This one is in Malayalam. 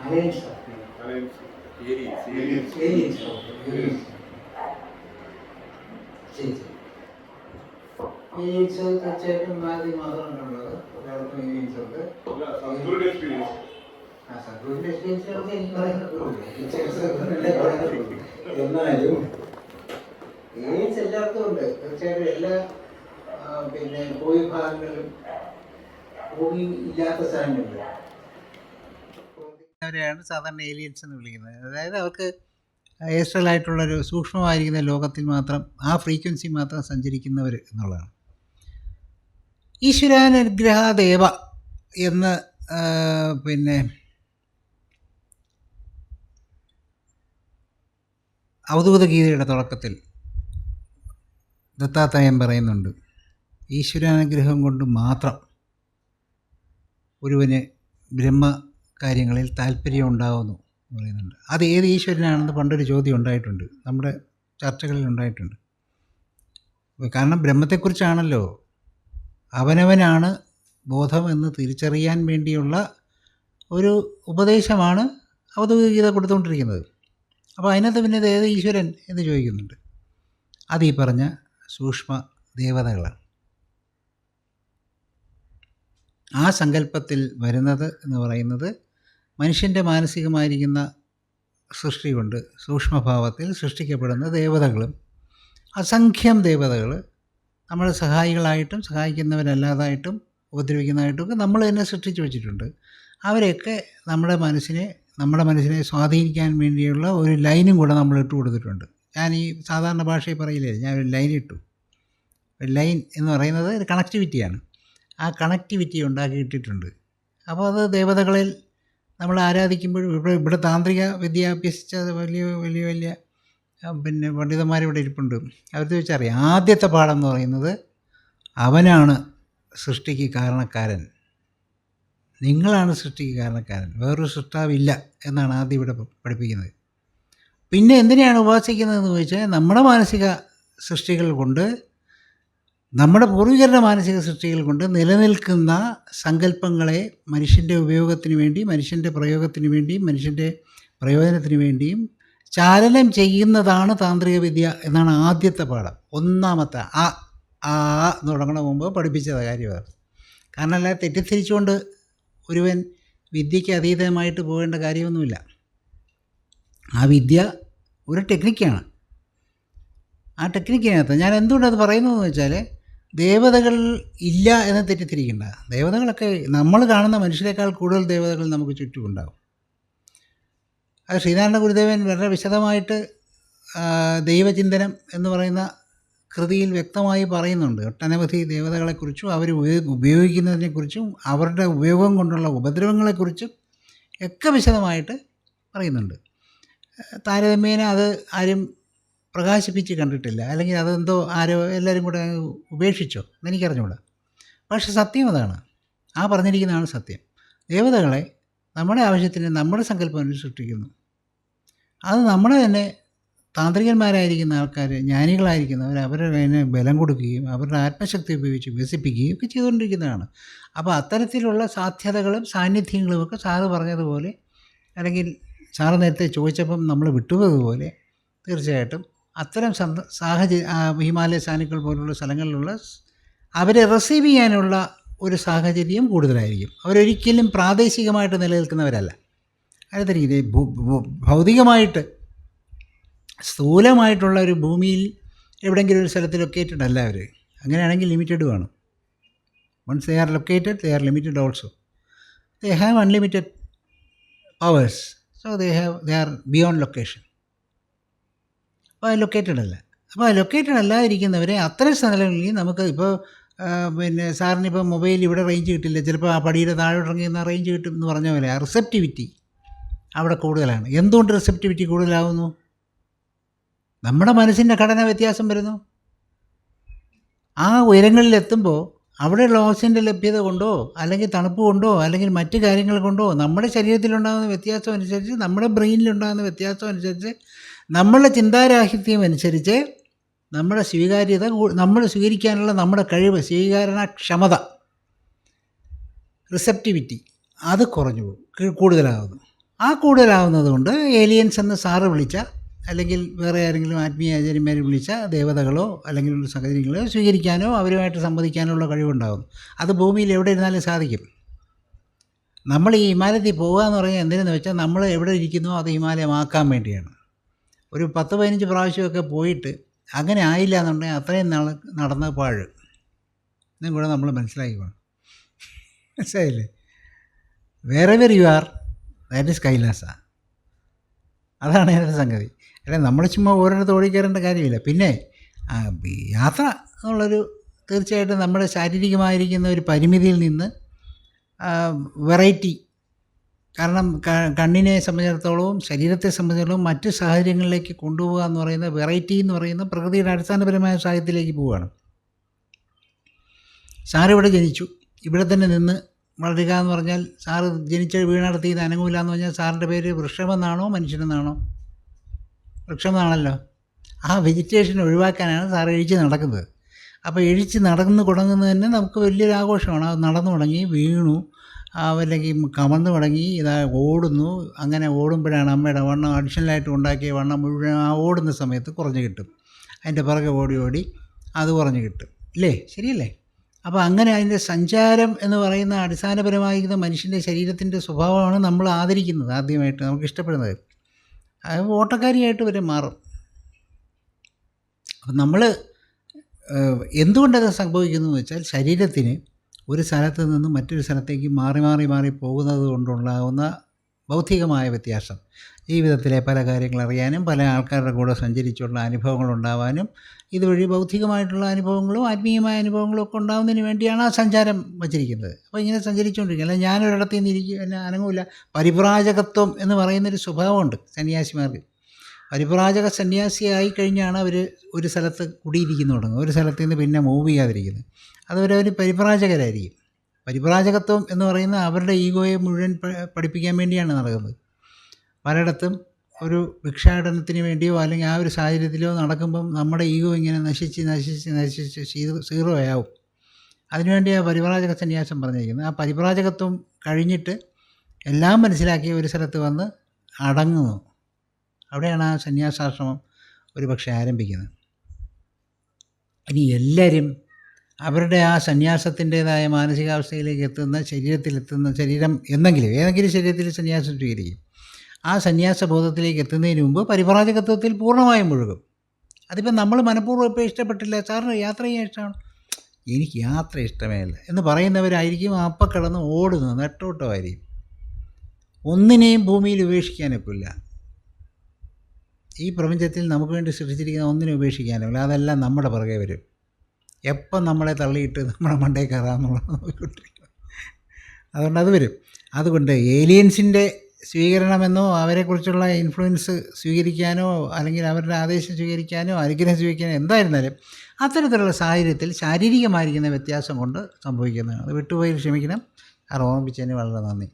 അലയൻസ് ഏലിയൻസ് ഏലിയൻസ് ശരി ശരി ഏലിയൻസ് തീർച്ചയായിട്ടും ആദ്യം മാത്രമാണുള്ളത് എല്ലാവർക്കും ഏലിയൻസ് ഉണ്ട് ആ സർഗുവിന്റെ എക്സ്പീരിയൻസിനൊക്കെ എനിക്ക് പറയാനുള്ളൂ എന്നാലും ഏലിയൻസ് എല്ലാവർക്കും ഉണ്ട്. തീർച്ചയായിട്ടും എല്ലാ പിന്നെ ഭൂവിഭാഗങ്ങളിലും ഭൂമി ഇല്ലാത്ത സ്ഥലങ്ങളിലും അവരെയാണ് സാധാരണ ഏലിയൻസ് എന്ന് വിളിക്കുന്നത്. അതായത് അവർക്ക് ഏസ്ട്രലായിട്ടുള്ളൊരു സൂക്ഷ്മമായിരിക്കുന്ന ലോകത്തിൽ മാത്രം ആ ഫ്രീക്വൻസി മാത്രം സഞ്ചരിക്കുന്നവർ എന്നുള്ളതാണ്. ഈശ്വരാനുഗ്രഹ ദേവ എന്ന് പിന്നെ അവധൂത ഗീതയുടെ തുടക്കത്തിൽ ദത്താത്രയം പറയുന്നുണ്ട് ഈശ്വരാനുഗ്രഹം കൊണ്ട് മാത്രം ഒരുവന് ബ്രഹ്മ കാര്യങ്ങളിൽ താല്പര്യം ഉണ്ടാകുന്നു പറയുന്നുണ്ട്. അത് ഏത് ഈശ്വരനാണെന്ന് പണ്ടൊരു ചോദ്യം ഉണ്ടായിട്ടുണ്ട്. നമ്മുടെ ചർച്ചകളിൽ ഉണ്ടായിട്ടുണ്ട്. കാരണം ബ്രഹ്മത്തെക്കുറിച്ചാണല്ലോ. അവനവനാണ് ബോധം എന്ന് തിരിച്ചറിയാൻ വേണ്ടിയുള്ള ഒരു ഉപദേശമാണ് അവധൂതഗീത കൊടുത്തുകൊണ്ടിരിക്കുന്നത്. അപ്പോൾ അതിനകത്ത് പിന്നെ ഏത് ഈശ്വരൻ എന്ന് ചോദിക്കുന്നുണ്ട്. അത് ഈ പറഞ്ഞ സൂക്ഷ്മ ദേവതകളാണ്. ആ സങ്കല്പത്തിൽ വരുന്നത് എന്ന് പറയുന്നത് മനുഷ്യന്റെ മാനസികമായിരിക്കുന്ന സൃഷ്ടി കൊണ്ട് സൂക്ഷ്മഭാവത്തിൽ സൃഷ്ടിക്കപ്പെടുന്ന ദേവതകളും അസംഖ്യം ദേവതകൾ നമ്മളെ സഹായികളായിട്ടും സഹായിക്കുന്നവരല്ലാതായിട്ടും ഉപദ്രവിക്കുന്നതായിട്ടും ഒക്കെ നമ്മൾ തന്നെ സൃഷ്ടിച്ചു വെച്ചിട്ടുണ്ട്. അവരെയൊക്കെ നമ്മുടെ മനസ്സിനെ നമ്മുടെ മനസ്സിനെ സ്വാധീനിക്കാൻ വേണ്ടിയുള്ള ഒരു ലൈനും കൂടെ നമ്മൾ ഇട്ട് കൊടുത്തിട്ടുണ്ട്. ഞാൻ ഈ സാധാരണ ഭാഷയിൽ പറയില്ലേ ഞാൻ ഒരു ലൈൻ ഇട്ടു. ഒരു ലൈൻ എന്ന് പറയുന്നത് ഒരു കണക്ടിവിറ്റിയാണ് ആ കണക്ടിവിറ്റി ഉണ്ടാക്കിയിട്ടിട്ടുണ്ട് അപ്പോൾ അത് ദേവതകളിൽ നമ്മൾ ആരാധിക്കുമ്പോഴും ഇവിടെ ഇവിടെ താന്ത്രിക വിദ്യ അഭ്യസിച്ച വലിയ വലിയ വലിയ പിന്നെ പണ്ഡിതന്മാരിവിടെ ഇരിപ്പുണ്ട്. അവർക്ക് ചോദിച്ചറിയാം ആദ്യത്തെ പാഠം എന്ന് പറയുന്നത് അവനാണ് സൃഷ്ടിക്ക് കാരണക്കാരൻ. നിങ്ങളാണ് സൃഷ്ടിക്ക് കാരണക്കാരൻ. വേറൊരു സൃഷ്ടാവില്ല എന്നാണ് ആദ്യം ഇവിടെ പഠിപ്പിക്കുന്നത്. പിന്നെ എന്തിനെയാണ് ഉപാസിക്കുന്നതെന്ന് ചോദിച്ചാൽ നമ്മുടെ മാനസിക സൃഷ്ടികൾ കൊണ്ട് നമ്മുടെ പൂർവികരുടെ മാനസിക സൃഷ്ടികൾ കൊണ്ട് നിലനിൽക്കുന്ന സങ്കല്പങ്ങളെ മനുഷ്യന്റെ ഉപയോഗത്തിന് വേണ്ടി മനുഷ്യന്റെ പ്രയോഗത്തിന് വേണ്ടിയും മനുഷ്യന്റെ പ്രയോജനത്തിന് വേണ്ടിയും ചാലനം ചെയ്യുന്നതാണ് താന്ത്രിക വിദ്യ എന്നാണ് ആദ്യത്തെ പാഠം. ഒന്നാമത്തെ ആ ആ എന്ന് തുടങ്ങണ മുമ്പ് പഠിപ്പിച്ചത് കാര്യമാണ് കാരണം അല്ല തെറ്റിദ്ധരിച്ചുകൊണ്ട് ഒരുവൻ വിദ്യയ്ക്ക് അതീതമായിട്ട് പോകേണ്ട കാര്യമൊന്നുമില്ല. ആ വിദ്യ ഒരു ടെക്നിക്കാണ്. ആ ടെക്നിക്കിനകത്ത് ഞാൻ എന്തുകൊണ്ടത് പറയുന്നതെന്ന് വെച്ചാൽ ദേവതകൾ ഇല്ല എന്ന് തെറ്റിദ്ധരിക്കണ്ട. ദേവതകളൊക്കെ നമ്മൾ കാണുന്ന മനുഷ്യരെക്കാൾ കൂടുതൽ ദേവതകൾ നമുക്ക് ചുറ്റുമുണ്ടാകും അത് ശ്രീനാരായണ ഗുരുദേവൻ വളരെ വിശദമായിട്ട് ദൈവചിന്തനം എന്ന് പറയുന്ന കൃതിയിൽ വ്യക്തമായി പറയുന്നുണ്ട്. ഒട്ടനവധി ദേവതകളെക്കുറിച്ചും അവർ ഉപയോ- ഉപയോഗിക്കുന്നതിനെക്കുറിച്ചും അവരുടെ ഉപയോഗം കൊണ്ടുള്ള ഉപദ്രവങ്ങളെക്കുറിച്ചും ഒക്കെ വിശദമായിട്ട് പറയുന്നുണ്ട്. താരതമ്യേന അത് ആരും പ്രകാശിപ്പിച്ച് കണ്ടിട്ടില്ല. അല്ലെങ്കിൽ അതെന്തോ ആരോ എല്ലാവരും കൂടെ ഉപേക്ഷിച്ചോ. എന്നെനിക്കറിഞ്ഞൂടാ പക്ഷെ സത്യം അതാണ്. ആ പറഞ്ഞിരിക്കുന്നതാണ് സത്യം. ദേവതകളെ നമ്മുടെ ആവശ്യത്തിന് നമ്മുടെ സങ്കല്പം സൃഷ്ടിക്കുന്നു അത് നമ്മുടെ തന്നെ താന്ത്രികന്മാരായിരിക്കുന്ന ആൾക്കാർ ജ്ഞാനികളായിരിക്കുന്നവർ അവരുടെ അതിന് ബലം കൊടുക്കുകയും അവരുടെ ആത്മശക്തി ഉപയോഗിച്ച് വികസിപ്പിക്കുകയും ഒക്കെ ചെയ്തുകൊണ്ടിരിക്കുന്നതാണ്. അപ്പോൾ അത്തരത്തിലുള്ള സാധ്യതകളും സാന്നിധ്യങ്ങളും ഒക്കെ സാറ് പറഞ്ഞതുപോലെ അല്ലെങ്കിൽ സാറ് നേരത്തെ ചോദിച്ചപ്പം നമ്മൾ വിട്ടുപോയതുപോലെ തീർച്ചയായിട്ടും അത്തരം സന്ദ സാഹചര്യ ഹിമാലയ സാനുക്കൾ പോലുള്ള സ്ഥലങ്ങളിലുള്ള അവരെ റിസീവ് ചെയ്യാനുള്ള ഒരു സാഹചര്യം കൂടുതലായിരിക്കും. അവരൊരിക്കലും പ്രാദേശികമായിട്ട് നിലനിൽക്കുന്നവരല്ല. അതായത് ഭൗതികമായിട്ട് സ്ഥൂലമായിട്ടുള്ള ഒരു ഭൂമിയിൽ എവിടെയെങ്കിലും ഒരു സ്ഥലത്ത് ലൊക്കേറ്റഡ് അല്ല അവർ അങ്ങനെയാണെങ്കിൽ ലിമിറ്റഡ് വേണം. Once they are located they are limited also they have unlimited powers so they have they are beyond location located അല്ല. അപ്പോൾ ലൊക്കേറ്റഡ് അല്ലാതിരിക്കുന്നവരെ അത്തരം സ്ഥലങ്ങളിൽ നമുക്ക് ഇപ്പോൾ പിന്നെ സാറിന് ഇപ്പോൾ മൊബൈൽ ഇവിടെ റേഞ്ച് കിട്ടില്ല. ചിലപ്പോൾ ആ പടിയുടെ താഴെ എന്നാൽ റേഞ്ച് കിട്ടും എന്ന് പറഞ്ഞ പോലെ റിസെപ്റ്റിവിറ്റി അവിടെ കൂടുതലാണ്. എന്തുകൊണ്ട് റിസെപ്റ്റിവിറ്റി കൂടുതലാവുന്നു? നമ്മുടെ മനസ്സിന്റെ ഘടന വ്യത്യാസം വരുന്നു. ആ ഉയരങ്ങളിൽ ഉയരങ്ങളിലെത്തുമ്പോൾ അവിടെയുള്ള ഓക്സിജന്റെ ലഭ്യത കൊണ്ടോ അല്ലെങ്കിൽ തണുപ്പ് കൊണ്ടോ അല്ലെങ്കിൽ മറ്റ് കാര്യങ്ങൾ കൊണ്ടോ നമ്മുടെ ശരീരത്തിലുണ്ടാകുന്ന വ്യത്യാസം അനുസരിച്ച് നമ്മുടെ ബ്രെയിനിലുണ്ടാകുന്ന വ്യത്യാസം അനുസരിച്ച് നമ്മളുടെ ചിന്താരാഹിത്യം അനുസരിച്ച് നമ്മുടെ സ്വീകാര്യത നമ്മൾ സ്വീകരിക്കാനുള്ള നമ്മുടെ കഴിവ് സ്വീകരണക്ഷമത റിസെപ്റ്റിവിറ്റി അത് കുറഞ്ഞു പോകും കൂടുതലാകുന്നു ആ കൂടുതലാവുന്നത് കൊണ്ട് ഏലിയൻസ് എന്ന് സാറ് വിളിച്ച അല്ലെങ്കിൽ വേറെ ആരെങ്കിലും ആത്മീയ ആചാര്യന്മാരെ വിളിച്ച ദേവതകളോ അല്ലെങ്കിൽ സാഹചര്യങ്ങളോ സ്വീകരിക്കാനോ അവരുമായിട്ട് സംവദിക്കാനോ ഉള്ള കഴിവുണ്ടാകുന്നു. അത് ഭൂമിയിൽ എവിടെ ഇരുന്നാലും സാധിക്കും. നമ്മൾ ഈ ഹിമാലയത്തിൽ പോകുക എന്ന് പറഞ്ഞാൽ എന്തിനെന്ന് വെച്ചാൽ നമ്മൾ എവിടെ ഇരിക്കുന്നോ അത് ഹിമാലയമാക്കാൻ വേണ്ടിയാണ്. ഒരു പത്ത് പതിനഞ്ച് പ്രാവശ്യമൊക്കെ പോയിട്ട് അങ്ങനെ ആയില്ല എന്നുണ്ടെങ്കിൽ അത്രയും നാൾ നടന്ന പാഴ്. ഇതും കൂടെ നമ്മൾ മനസ്സിലാക്കി പോകണം മനസ്സിലായില്ലേ? വേറെ where you are that is Kailasa അതാണ് എന്റെ സംഗതി. അല്ലെ നമ്മൾ ചുമ്മാ ഓരോരുത്തർ ഓടിക്കേറേണ്ട കാര്യമില്ല. പിന്നെ യാത്ര എന്നുള്ളൊരു തീർച്ചയായിട്ടും നമ്മുടെ ശാരീരികമായിരിക്കുന്ന ഒരു പരിമിതിയിൽ നിന്ന് വെറൈറ്റി കാരണം കണ്ണിനെ സംബന്ധിച്ചിടത്തോളവും ശരീരത്തെ സംബന്ധിച്ചിടത്തോളം മറ്റ് സാഹചര്യങ്ങളിലേക്ക് കൊണ്ടുപോകുക എന്ന് പറയുന്ന വെറൈറ്റി എന്ന് പറയുന്ന പ്രകൃതിയുടെ അടിസ്ഥാനപരമായ സാഹചര്യത്തിലേക്ക് പോവുകയാണ്. സാറ് ഇവിടെ ജനിച്ചു. ഇവിടെ തന്നെ നിന്ന് വളരുക എന്ന് പറഞ്ഞാൽ സാറ് ജനിച്ച വീണടത്ത് ഇത് അനങ്ങൂല എന്ന് പറഞ്ഞാൽ സാറിന്റെ പേര് വൃക്ഷമെന്നാണോ മനുഷ്യനെന്നാണോ? വൃക്ഷമെന്നാണല്ലോ. ആ വെജിറ്റേഷൻ ഒഴിവാക്കാനാണ് സാർ എഴിച്ച് നടക്കുന്നത്. അപ്പോൾ എഴിച്ച് നടന്ന് തുടങ്ങുന്നത് തന്നെ നമുക്ക് വലിയൊരു ആഘോഷമാണ്. അത് നടന്നു തുടങ്ങി വീണു. അല്ലെങ്കിൽ കമന്ന് തുടങ്ങി ഇതാ ഓടുന്നു. അങ്ങനെ ഓടുമ്പോഴാണ് അമ്മയുടെ വണ്ണം അഡീഷണലായിട്ട് ഉണ്ടാക്കിയ വണ്ണം മുഴുവൻ ആ ഓടുന്ന സമയത്ത് കുറഞ്ഞു കിട്ടും. അതിന്റെ പിറകെ ഓടി ഓടി അത് കുറഞ്ഞു കിട്ടും. ഇല്ലേ? ശരിയല്ലേ? അപ്പോൾ അങ്ങനെ അതിന്റെ സഞ്ചാരം എന്ന് പറയുന്ന അടിസ്ഥാനപരമായിരിക്കുന്ന മനുഷ്യന്റെ ശരീരത്തിന്റെ സ്വഭാവമാണ് നമ്മൾ ആദരിക്കുന്നത് ആദ്യമായിട്ട് നമുക്ക് ഇഷ്ടപ്പെടുന്നത്. അത് ഓട്ടക്കാരിയായിട്ട് വരെ മാറും. അപ്പം നമ്മൾ എന്തുകൊണ്ടത് സംഭവിക്കുന്നു എന്ന് വെച്ചാൽ ശരീരത്തിന് ഒരു സ്ഥലത്ത് നിന്ന് മറ്റൊരു സ്ഥലത്തേക്ക് മാറി മാറി മാറി പോകുന്നത് കൊണ്ടുണ്ടാകുന്ന ബൗദ്ധികമായ വ്യത്യാസം. ജീവിതത്തിലെ പല കാര്യങ്ങൾ അറിയാനും പല ആൾക്കാരുടെ കൂടെ സഞ്ചരിച്ചുള്ള അനുഭവങ്ങൾ ഉണ്ടാവാനും ഇതുവഴി ബൗദ്ധികമായിട്ടുള്ള അനുഭവങ്ങളും ആത്മീയമായ അനുഭവങ്ങളും ഒക്കെ ഉണ്ടാകുന്നതിന് വേണ്ടിയാണ് ആ സഞ്ചാരം വച്ചിരിക്കുന്നത്. അപ്പോൾ ഇങ്ങനെ സഞ്ചരിച്ചുകൊണ്ടിരിക്കുക. അല്ല ഞാനൊരിടത്ത് നിന്ന് ഇരിക്കുക അനങ്ങൂല. പരിപ്രാജകത്വം എന്ന് പറയുന്നൊരു സ്വഭാവമുണ്ട് സന്യാസിമാർക്ക്. പരിപ്രാജക സന്യാസിയായി കഴിഞ്ഞാണ് അവർ ഒരു സ്ഥലത്ത് കുടിയിരിക്കുന്നു തുടങ്ങുന്നത്. ഒരു സ്ഥലത്ത് നിന്ന് പിന്നെ മൂവ് ചെയ്യാതിരിക്കുന്നത്. അതുവരെ അവർ പരിപ്രാജകരായിരിക്കും. എന്ന് പറയുന്ന അവരുടെ ഈഗോയെ മുഴുവൻ പഠിപ്പിക്കാൻ വേണ്ടിയാണ് നടക്കുന്നത്. പലയിടത്തും ഒരു ഭിക്ഷാടനത്തിന് വേണ്ടിയോ അല്ലെങ്കിൽ ആ ഒരു സാഹചര്യത്തിലോ നടക്കുമ്പം നമ്മുടെ ഈഗോ ഇങ്ങനെ നശിച്ച് നശിച്ച് നശിച്ച് സീറോ ആവും. അതിനുവേണ്ടി അതിനുവേണ്ടിയാണ് പരിപ്രാജക സന്യാസം പറഞ്ഞിരിക്കുന്നത്. ആ പരിപ്രാജകത്വം കഴിഞ്ഞിട്ട് എല്ലാം മനസ്സിലാക്കി ഒരു സ്ഥലത്ത് വന്ന് അടങ്ങുന്നു. അവിടെയാണ് ആ സന്യാസാശ്രമം ഒരു പക്ഷേ ആരംഭിക്കുന്നത്. ഇനി എല്ലാവരും അവരുടെ ആ സന്യാസത്തിന്റേതായ മാനസികാവസ്ഥയിലേക്ക് എത്തുന്ന ശരീരത്തിലെത്തുന്ന ശരീരം എന്തെങ്കിലും ഏതെങ്കിലും ശരീരത്തിൽ സന്യാസം സ്വീകരിക്കും. ആ സന്യാസ ബോധത്തിലേക്ക് എത്തുന്നതിന് മുമ്പ് പരിപ്രാജകത്വത്തിൽ പൂർണമായും മുഴുകും. അതിപ്പോൾ നമ്മൾ മനഃപൂർവം ഇപ്പോൾ ഇഷ്ടപ്പെട്ടില്ല. സാറിന് യാത്ര ചെയ്യാൻ ഇഷ്ടമാണ്? എനിക്ക് യാത്ര ഇഷ്ടമേ അല്ല. എന്ന് പറയുന്നവരായിരിക്കും അപ്പം കിടന്ന് ഓടുന്നത് നെട്ടോട്ടമായിരിക്കും. ഒന്നിനെയും ഭൂമിയിൽ ഉപേക്ഷിക്കാനൊക്കില്ല. ഈ പ്രപഞ്ചത്തിൽ നമുക്ക് വേണ്ടി സൃഷ്ടിച്ചിരിക്കുന്ന ഒന്നിനെ ഉപേക്ഷിക്കാനില്ല അതെല്ലാം നമ്മുടെ പുറകെ വരും. എപ്പം നമ്മളെ തള്ളിയിട്ട് നമ്മുടെ മണ്ടേ കയറാമെന്നുള്ളത് നോക്കിക്കൊണ്ടിരിക്കും. അതുകൊണ്ട് അത് വരും. അതുകൊണ്ട് ഏലിയൻസിന്റെ സ്വീകരണമെന്നോ അവരെക്കുറിച്ചുള്ള ഇൻഫ്ലുവൻസ് സ്വീകരിക്കാനോ അല്ലെങ്കിൽ അവരുടെ ആദേശം സ്വീകരിക്കാനോ അനുഗ്രഹം സ്വീകരിക്കാനോ എന്തായിരുന്നാലും അത്തരത്തിലുള്ള സാഹചര്യത്തിൽ ശാരീരികമായിരിക്കുന്ന വ്യത്യാസം കൊണ്ട് സംഭവിക്കുന്നതാണ്. അത് വിട്ടുപോയി ക്ഷമിക്കണം. അത് ഓർമ്മിപ്പിച്ചതിന് വളരെ നന്ദി.